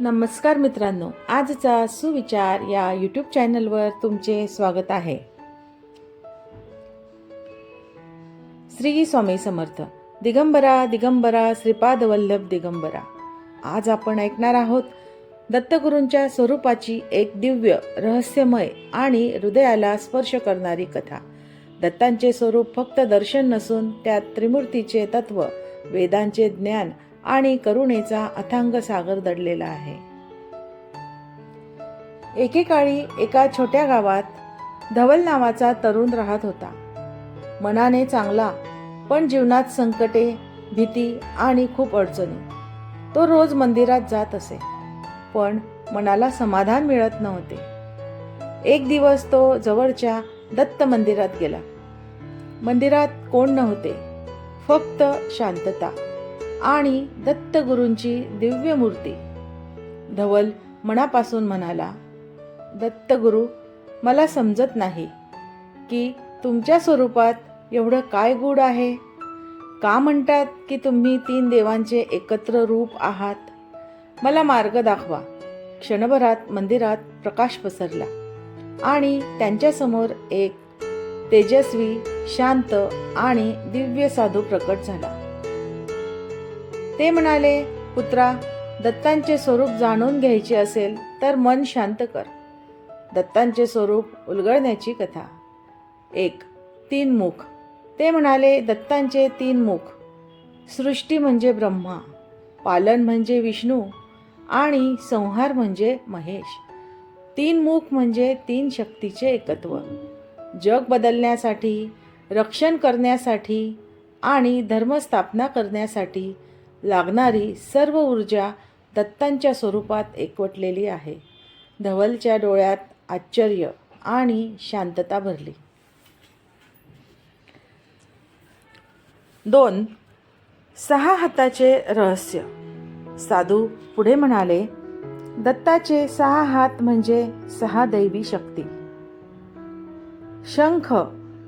नमस्कार मित्रांनो आजचा सुविचार या यूट्यूब चॅनलवर तुमचे स्वागत आहे. श्री स्वामी समर्थ. दिगंबरा दिगंबरा श्रीपाद वल्लभ दिगंबरा. आज आपण ऐकणार आहोत दत्तगुरूंच्या स्वरूपाची एक दिव्य रहस्यमय आणि हृदयाला स्पर्श करणारी कथा. दत्तांचे स्वरूप फक्त दर्शन नसून त्यात त्रिमूर्तीचे तत्व वेदांचे ज्ञान आणि करुणेचा अथांग सागर दडलेला आहे. एकेकाळी एका छोट्या गावात धवल नावाचा तरुण राहत होता. मनाने चांगला पण जीवनात संकटे भीती आणि खूप अडचणी. तो रोज मंदिरात जात असे पण मनाला समाधान मिळत नव्हते. एक दिवस तो जवळच्या दत्त मंदिरात गेला. मंदिरात कोण नव्हते फक्त शांतता. आणि दत्तगुरूंची दिव्य मूर्ती. धवल मनापासून म्हणाला दत्तगुरू मला समजत नाही की तुमच्या स्वरूपात एवढं काय गूढ आहे. का म्हणतात की तुम्ही तीन देवांचे एकत्र रूप आहात? मला मार्ग दाखवा. क्षणभरात मंदिरात प्रकाश पसरला आणि त्यांच्यासमोर एक तेजस्वी शांत आणि दिव्य साधू प्रकट झाला. ते म्हणाले पुत्रा दत्तांचे स्वरूप जाणून घ्यायचे असेल तर मन शांत कर. दत्तांचे स्वरूप उलगडण्याची कथा. एक तीन मुख. ते म्हणाले दत्तांचे तीन मुख. सृष्टी म्हणजे ब्रह्मा पालन म्हणजे विष्णू आणि संहार म्हणजे महेश. तीन मुख म्हणजे तीन शक्तीचे एकत्व. जग बदलण्यासाठी रक्षण करण्यासाठी आणि धर्मस्थापना करण्यासाठी लागणारी सर्व ऊर्जा दत्तांच्या स्वरूपात एकवटलेली आहे. धवलच्या डोळ्यात आश्चर्य आणि शांतता भरली. दोन सहा हाताचे रहस्य. साधू पुढे म्हणाले दत्ताचे सहा हात म्हणजे सहा दैवी शक्ती. शंख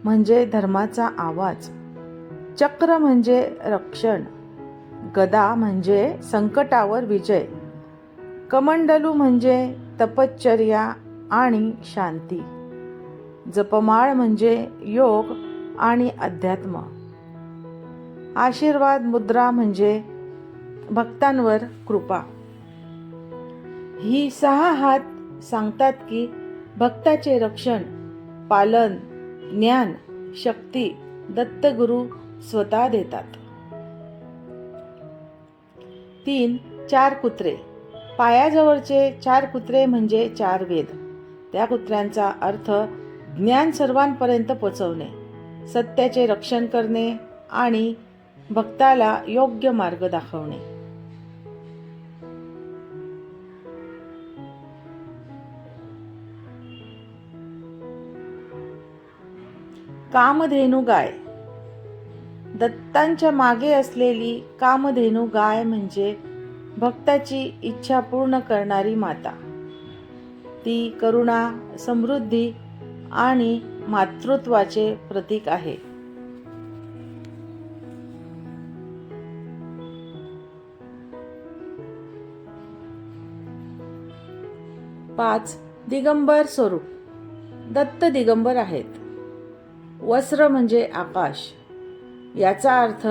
म्हणजे धर्माचा आवाज. चक्र म्हणजे रक्षण. गदा म्हणजे संकटावर विजय. कमंडलू म्हणजे तपश्चर्या आणि शांती. जपमाळ म्हणजे योग आणि अध्यात्म. आशीर्वाद मुद्रा म्हणजे भक्तांवर कृपा. ही सहा हात सांगतात की भक्ताचे रक्षण पालन ज्ञान शक्ती दत्तगुरु स्वतः देतात. तीन चार कुत्रे. पायाजवळचे चार कुत्रे म्हणजे चार वेद. त्या कुत्र्यांचा अर्थ ज्ञान सर्वांपर्यंत पोचवणे सत्याचे रक्षण करणे आणि भक्ताला योग्य मार्ग दाखवणे. कामधेनू गाय. दत्तांच्या मागे असलेली कामधेनू गाय म्हणजे भक्ताची इच्छा पूर्ण करणारी माता. ती करुणा समृद्धी आणि मातृत्वाचे प्रतीक आहे. पाच दिगंबर स्वरूप. दत्त दिगंबर आहेत. वस्त्र म्हणजे आकाश. याचा अर्थ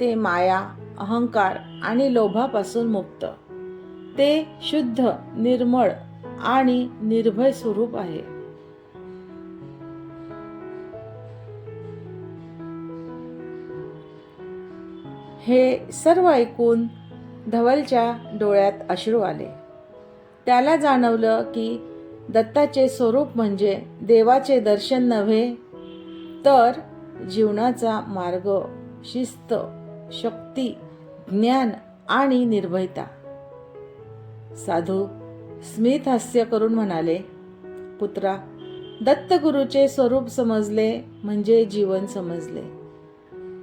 ते माया अहंकार आणि लोभापासून मुक्त. ते शुद्ध निर्मळ आणि निर्भय स्वरूप आहे. हे सर्व ऐकून धवलच्या डोळ्यात अश्रू आले. त्याला जाणवलं की दत्ताचे स्वरूप म्हणजे देवाचे दर्शन नव्हे तर जीवनाचा मार्ग शिस्त शक्ती ज्ञान आणि निर्भयता. साधू स्मित हास्य करून म्हणाले पुत्रा दत्तगुरूचे स्वरूप समजले म्हणजे जीवन समजले.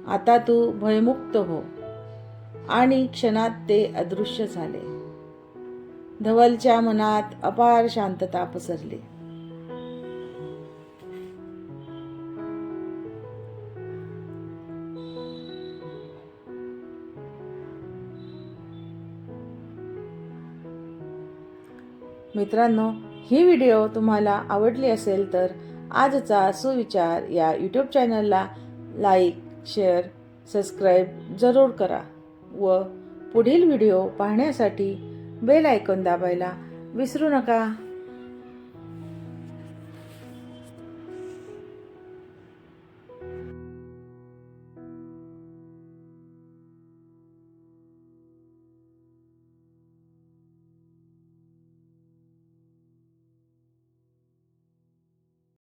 आता तू भयमुक्त हो. आणि क्षणात ते अदृश्य झाले. धवलच्या मनात अपार शांतता पसरली. मित्रांनो ही व्हिडिओ तुम्हाला आवडली असेल तर आजचा सुविचार या यूट्यूब चॅनलला लाईक शेअर सबस्क्राईब जरूर करा व पुढील व्हिडिओ पाहण्यासाठी बेल आयकॉन दाबायला विसरू नका.